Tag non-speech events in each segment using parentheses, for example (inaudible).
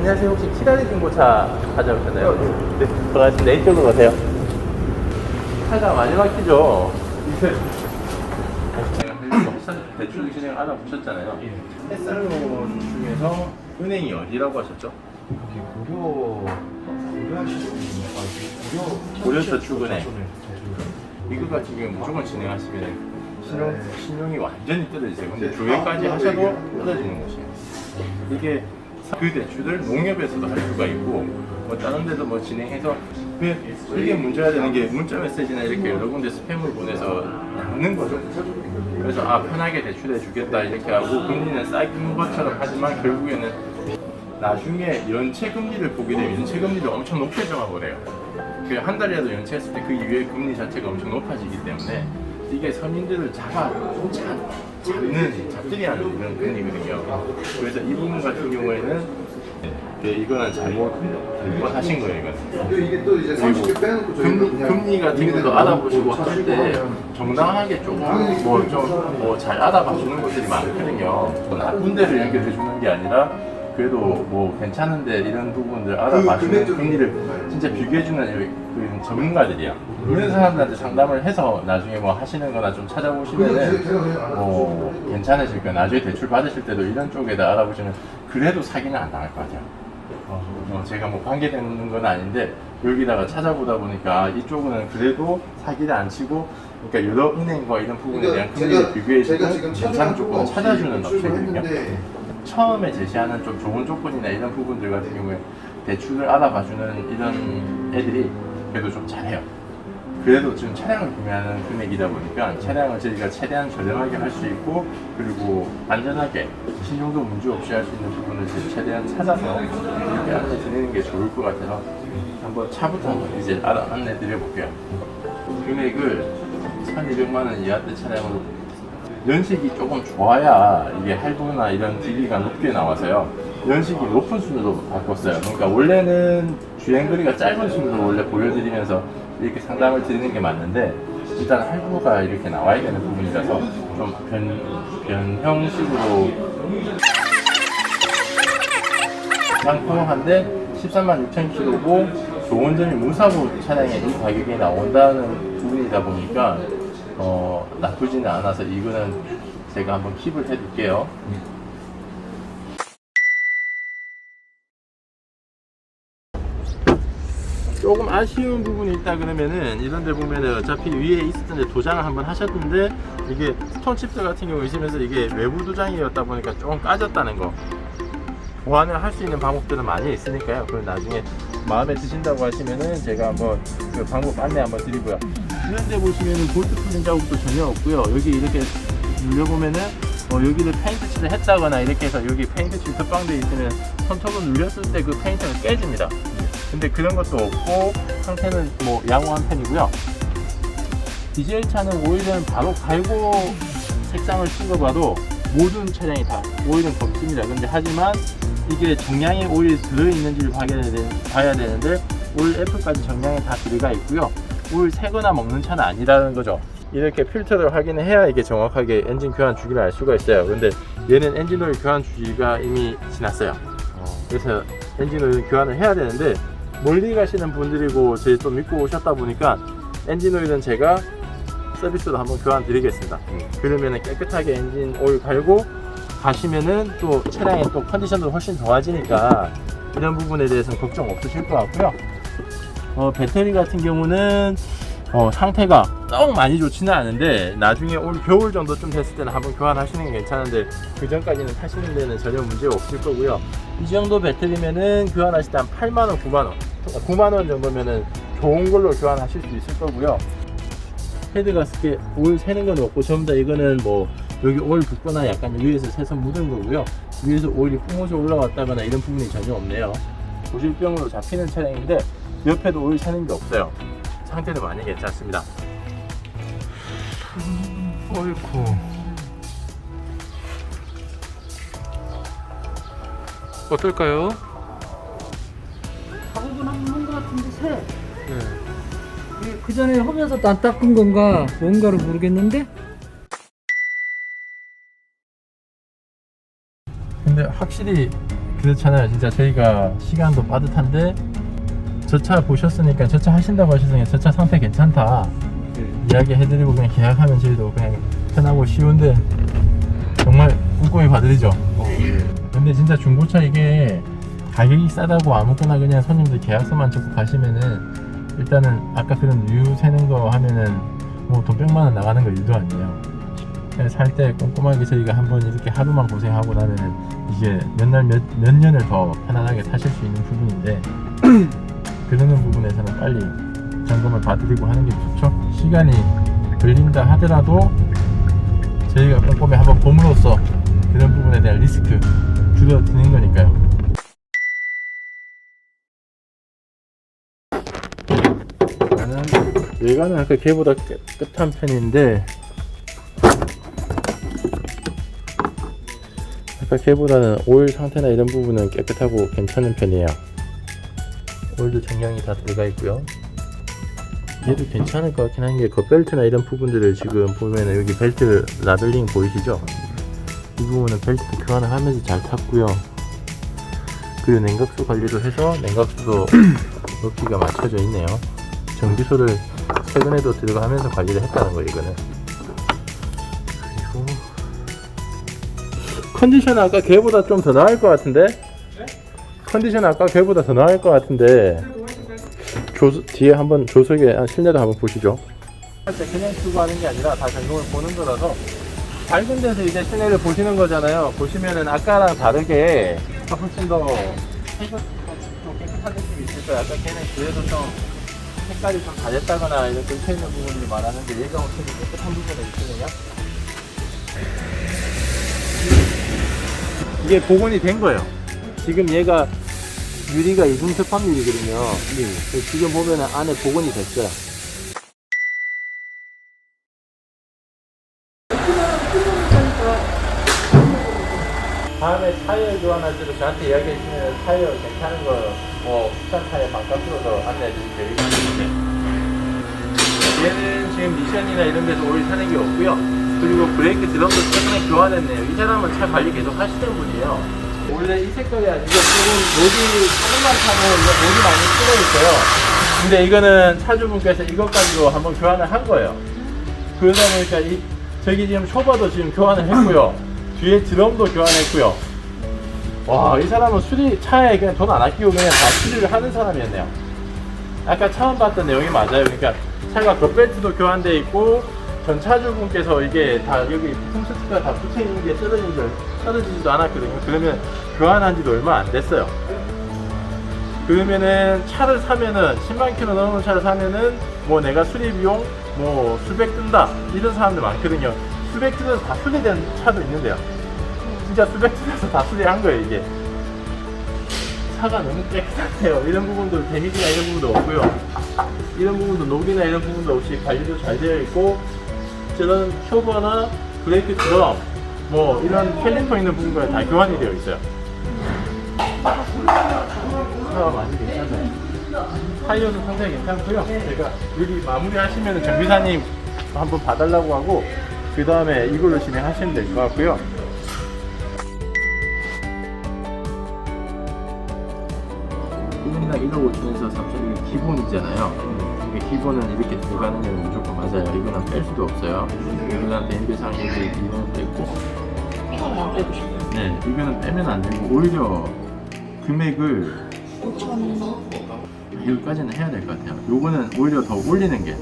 안녕하세요. 혹시 키라리 중고차 찾아오셨나요? 네. 반갑습니다. 이쪽으로 오세요. 차가 많이 막히죠? 그 대출 진행 알아보셨잖아요. 햇살론 중에서 은행이 어디라고 하셨죠? 여기 무료 무료하실 수 있는 아, 무료 무료저축은행. 이거 같은 경우는 무조건 진행하시면 신용, 네. 신용이 완전히 떨어지세요. 근데 조회까지 하셔도 떨어지는 것이에요. 이게 그 대출을 농협에서도 할 수가 있고 뭐 다른 데도 뭐 진행해서 그 이게 문제가 되는 게 문자 메시지나 이렇게 여러 군데 스팸을 보내서 나오는 거죠. 그래서 아 편하게 대출해 주겠다 이렇게 하고 금리는 싸긴 것처럼 하지만 결국에는 나중에 연체 금리를 보게 되면 연체 금리를 엄청 높게 정하버려요. 그 한 달이라도 연체했을 때 그 이후에 금리 자체가 엄청 높아지기 때문에 이게 서민들을 잡아 잡, 잡는 잡들이하는 이런 금리거든요. 그래서 이 부분 같은 경우에는 네, 이거는 잘못 하신 거예요. 이거는. 이게 또 이제 30개 빼놓고 저희가 금리, 그냥 금리 같은 것도 알아보시고 하실 때 정당하게 조금 뭐좀뭐잘 알아봐 주는 것들이 많거든요. 뭐 나쁜 데를 연결해 주는 게 아니라 그래도 뭐 괜찮은데 이런 부분들 알아봐 주는 금리를 진짜 비교해 주는 그 전문가들이야. 이런 사람들한테 상담을 해서 나중에 뭐 하시는 거나 좀 찾아보시면은 뭐 괜찮으실 거예요. 나중에 대출 받으실 때도 이런 쪽에다 알아보시면 그래도 사기는 안 당할 것 같아요. 어, 제가 뭐 관계되는 건 아닌데 여기다가 찾아보다 보니까 아, 이쪽은 그래도 사기를 안 치고 그러니까 여러 은행과 이런 부분에 대한 금리를 비교해주고 괜찮은 조건을 찾아주는 업체거든요. 처음에 제시하는 좀 좋은 조건이나 이런 부분들 같은 경우에 대출을 알아봐주는 이런 애들이 그래도 좀 잘해요. 그래도 지금 차량을 구매하는 금액이다 보니까 차량을 저희가 최대한 저렴하게 할 수 있고 그리고 안전하게 신용도 문제 없이 할 수 있는 부분을 최대한 찾아서 이렇게 안내 드리는 게 좋을 것 같아서 한번 차부터 이제 알아, 안내 드려볼게요. 금액을 1200만 원 이하 대 차량으로 연식이 조금 좋아야 이게 할부나 이런 DB가 높게 나와서요. 연식이 높은 순으로 바꿨어요. 그러니까 원래는 주행거리가 짧은 순으로 원래 보여드리면서 이렇게 상담을 드리는 게 맞는데 일단 할부가 이렇게 나와야 되는 부분이라서 좀 변, 변형식으로 상품한데 13만 6천 킬로고 좋은 점이 무사고 차량에 이 가격이 나온다는 부분이다 보니까 어, 나쁘지는 않아서 이거는 제가 한번 킵을 해둘게요. 조금 아쉬운 부분이 있다 그러면은 이런 데 보면은 어차피 위에 있었던데 도장을 한번 하셨는데 이게 스톤 칩들 같은 경우 있으면서 이게 외부 도장이었다 보니까 조금 까졌다는 거 보완을 할 수 있는 방법들은 많이 있으니까요. 그럼 나중에 마음에 드신다고 하시면은 제가 한번 그 방법 안내 한번 드리고요. 이런 데 보시면은 볼트 풀린 자국도 전혀 없고요. 여기 이렇게 눌려보면은 어, 여기를 페인트 칠을 했다거나 이렇게 해서 여기 페인트 칠 덧방돼 있으면 손톱을 눌렸을 때 그 페인트가 깨집니다. 근데 그런 것도 없고 상태는 뭐 양호한 편이고요. 디젤 차는 오일은 바로 갈고 색상을 찍어봐도 모든 차량이 다 오일은 검습니다. 근데 하지만 이게 정량의 오일이 들어있는지를 봐야 되는데 오일 F까지 정량이 다 들어가 있고요. 오일 새거나 먹는 차는 아니라는 거죠. 이렇게 필터를 확인을 해야 이게 정확하게 엔진 교환 주기를 알 수가 있어요. 근데 얘는 엔진 오일 교환 주기가 이미 지났어요. 그래서 엔진 오일 교환을 해야 되는데 멀리 가시는 분들이고 저희 또 믿고 오셨다 보니까 엔진 오일은 제가 서비스로 한번 교환 드리겠습니다. 그러면은 깨끗하게 엔진 오일 갈고 가시면은 또 차량의 또 컨디션도 훨씬 좋아지니까 이런 부분에 대해서는 걱정 없으실 것 같고요. 어, 배터리 같은 경우는 어, 상태가 너무 많이 좋지는 않은데 나중에 올 겨울 정도 좀 됐을 때는 한번 교환하시는 게 괜찮은데 그 전까지는 타시는 데는 전혀 문제가 없을 거고요. 이 정도 배터리면은 교환하실 때 한 8만원, 9만원, 9만원 정도면은 좋은 걸로 교환하실 수 있을 거고요. 헤드 가스켓 오일 새는 건 없고 전부 다 이거는 뭐 여기 오일 붓거나 약간 위에서 새서 묻은 거고요. 위에서 오일이 뿜어져 올라왔다거나 이런 부분이 전혀 없네요. 고질병으로 잡히는 차량인데 옆에도 오일 새는 게 없어요. 상태도 많이 괜찮습니다. 어이쿠. 어떨까요? 작업은 한것 같은데 새. 네. 그 전에 하면서도 안 닦은 건가 뭔가를 모르겠는데 근데 확실히 그렇잖아요. 진짜 저희가 시간도 빠듯한데 저 차 보셨으니까 저 차 하신다고 하셨으니까 저 차 상태 괜찮다 이야기 해드리고 그냥 계약하면 저희도 그냥 편하고 쉬운데 정말 꼼꼼히 봐드리죠. 근데 진짜 중고차 이게 가격이 싸다고 아무거나 그냥 손님들 계약서만 적고 가시면은 일단은 아까 그런 유유 세는 거 하면은 뭐 돈 100만 원 나가는 거 일도 아니에요. 살 때 꼼꼼하게 저희가 한번 이렇게 하루만 고생하고 나면은 이게 몇 날 몇 몇 년을 더 편안하게 타실 수 있는 부분인데 (clears throat) 그러는 부분에서는 빨리 점검을 봐드리고 하는 게 좋죠. 시간이 걸린다 하더라도 저희가 꼼꼼히 한번 봄으로써 그런 부분에 대한 리스크 줄어드는 거니까요. 외관은 아까 걔보다 깨끗한 편인데 아까 걔보다는 오일 상태나 이런 부분은 깨끗하고 괜찮은 편이에요. 오일도 정량이 다 들어가 있고요. 얘도 괜찮을 것 같긴 한 게 그 벨트나 이런 부분들을 지금 보면은 여기 벨트 라벨링 보이시죠? 이 부분은 벨트 교환을 하면서 잘 탔고요. 그리고 냉각수 관리도 해서 냉각수도 (clears throat) 높이가 맞춰져 있네요. 정비소를 최근에도 들어가면서 관리를 했다는 거 이거는. 그리고 컨디션 아까 걔보다 좀 더 나을 것 같은데? 컨디션 아까 걔보다 더 나을 것 같은데. 조, 뒤에 한번 조석에 아, 실내도 한번 보시죠. 그냥 쓰고 하는 게 아니라 다 점검을 보는 거라서 밝은 데서 이제 실내를 보시는 거잖아요. 보시면은 아까랑 다르게 훨씬 더 색깔 좀 있을 거예요. 아까 걔는 그래도 좀 색깔이 좀 다졌다거나 긁혀 있는 부분이 많았는데 얘가 더 깨끗한 부분이 있거든요. 이게 복원이 된 거예요. 지금 얘가 유리가 이중접합 유리거든요. 지금 보면은 안에 복원이 됐어요. 다음에 타이어 교환할 때도 저한테 이야기해 주시면 타이어 괜찮은 거, 뭐, 국산 타이어 반값으로 더 안내해 드릴게요. 이거 있는데. 얘는 지금 미션이나 이런 데서 오일 사는 게 없고요. 그리고 브레이크 드럼도 최근에 교환했네요. 이 사람은 차 관리 계속 하시던 분이에요. 원래 이 색깔이 아니고 조금 녹이 조금만 타면 녹이 많이 쓸어 있어요. 근데 이거는 차주분께서 이것까지도 한번 교환을 한 거예요. 그러다 보니까 이 저기 지금 쇼버도 지금 교환을 했고요. 뒤에 드럼도 교환했고요. 와, 이 사람은 수리 차에 그냥 돈 안 아끼고 그냥 다 수리를 하는 사람이었네요. 아까 처음 봤던 내용이 맞아요. 그러니까 차가 겉벨트도 교환돼 있고 전 차주분께서 이게 다 여기 스티커가 다 붙여 있는 게 떨어진 줄 떨어지지도 않았거든요. 그러면 교환한 지도 얼마 안 됐어요. 그러면은 차를 사면은 10만 킬로 넘는 차를 사면은 뭐 내가 수리 비용 뭐 수백 든다 이런 사람들 많거든요. 수백 들어서 다 수리된 차도 있는데요. 진짜 수백 들어서 다 수리한 거예요 이게. 차가 너무 깨끗해요. 이런 부분도 데미지나 이런 부분도 없고요. 이런 부분도 녹이나 이런 부분도 없이 관리도 잘 되어 있고 저런 큐버나 브레이크 드럼 뭐 이런 캘리퍼 있는 부분까지 다 교환이 되어 있어요. 차가 많이 괜찮아요. 타이어도 상당히 괜찮고요. 제가 여기 마무리 하시면 정비사님 한번 봐달라고 하고 그 다음에 이걸로 진행하시면 될 것 같고요. 일인당 1억 5천에서 3천 이게 기본이잖아요. 기본은 이렇게 들어가는 게 무조건 맞아요. 이거는 뺄 수도 없어요. 이거는 여기 이거는 뺐고 네, 이거는 빼면 안 되고 오히려 금액을 여기까지는 해야 될 것 같아요. 요거는 오히려 더 올리는 게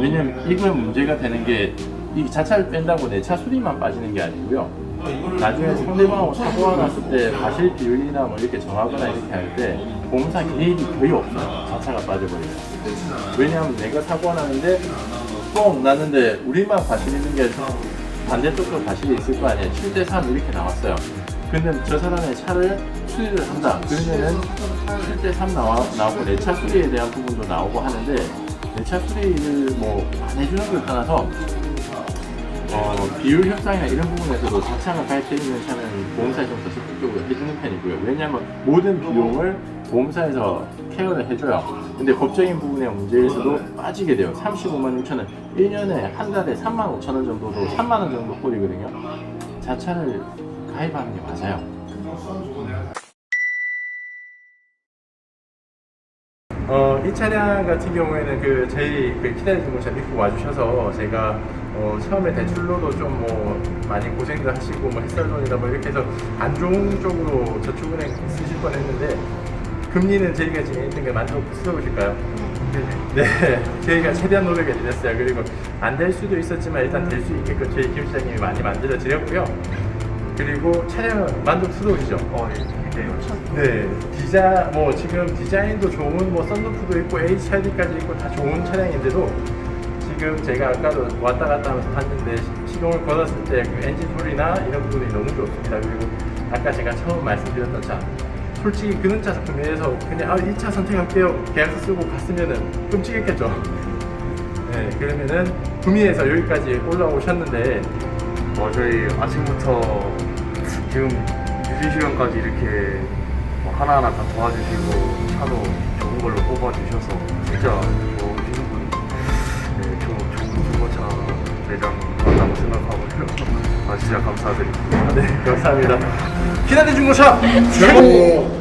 왜냐면 이건 문제가 되는 게 이 자차를 뺀다고 내 차 수리만 빠지는 게 아니고요. 나중에 상대방하고 사고가 났을 때 과실 비율이나 뭐 이렇게 정하거나 이렇게 할 때 보험사 개입이 거의 없어요. 자차가 빠져버리면. 왜냐하면 내가 사고가 나는데 뻥 났는데 우리만 과실 있는 게 반대쪽도 과실이 있을 거 아니에요. 7대 3 이렇게 나왔어요. 근데 저 사람의 차를 수리를 한다. 그러면은 7대 3 나와, 나오고 내 차 수리에 대한 부분도 나오고 하는데 내 차 수리를 뭐 안 해주는 걸 떠나서 어, 비율 협상이나 이런 부분에서도 자차가 가입되어 있는 차는 보험사에 좀 더 적극적으로 해주는 편이고요. 왜냐하면 모든 비용을 보험사에서 케어를 해줘요. 근데 법적인 부분의 문제에서도 빠지게 돼요. 35만 6천 원, 1년에 한 달에 3만 5천 원 정도도 3만 원 정도 꼴이거든요. 자차를 가입하는 게 맞아요. 어, 이 차량 같은 경우에는 그 저희 그 키다리 중고차 믿고 와주셔서 제가 어, 처음에 대출로도 좀 뭐 많이 고생도 하시고 뭐 햇살론이다 뭐 이렇게 해서 안 좋은 쪽으로 저축은행 쓰실 뻔 했는데 금리는 저희가 지금 1등에 만족스러우실까요? 네, (laughs) 저희가 최대한 노력을 드렸어요. 그리고 안 될 수도 있었지만 일단 될 수 있게끔 저희 김 시장님이 많이 만들어 드렸고요. 그리고 차량은 만족스러우시죠? 어, 예. 굉장히. 네, 디자 뭐 지금 디자인도 좋은 뭐 썬루프도 있고 HID까지 있고 다 좋은 차량인데도 지금 제가 아까도 왔다 갔다 하면서 봤는데 시- 시동을 걸었을 때그 엔진 소리나 이런 부분이 너무 좋습니다. 그리고 아까 제가 처음 말씀드렸던 차 솔직히 그런 차 구매해서 그냥 아, 이 차 선택할게요 계약서 쓰고 갔으면은 끔찍했겠죠. (laughs) 네, 그러면은 구미에서 여기까지 올라오셨는데 어, 저희 아침부터 지금 늦은 시간까지 이렇게 뭐 하나하나 다 도와주시고 차도 좋은 걸로 뽑아주셔서 진짜 좋으신 분, 네, 저 좋은 중고차 매장 맞다고 생각하고요. (laughs) 아, 진짜 감사드립니다. 네 감사합니다. 기다려 중고차 네.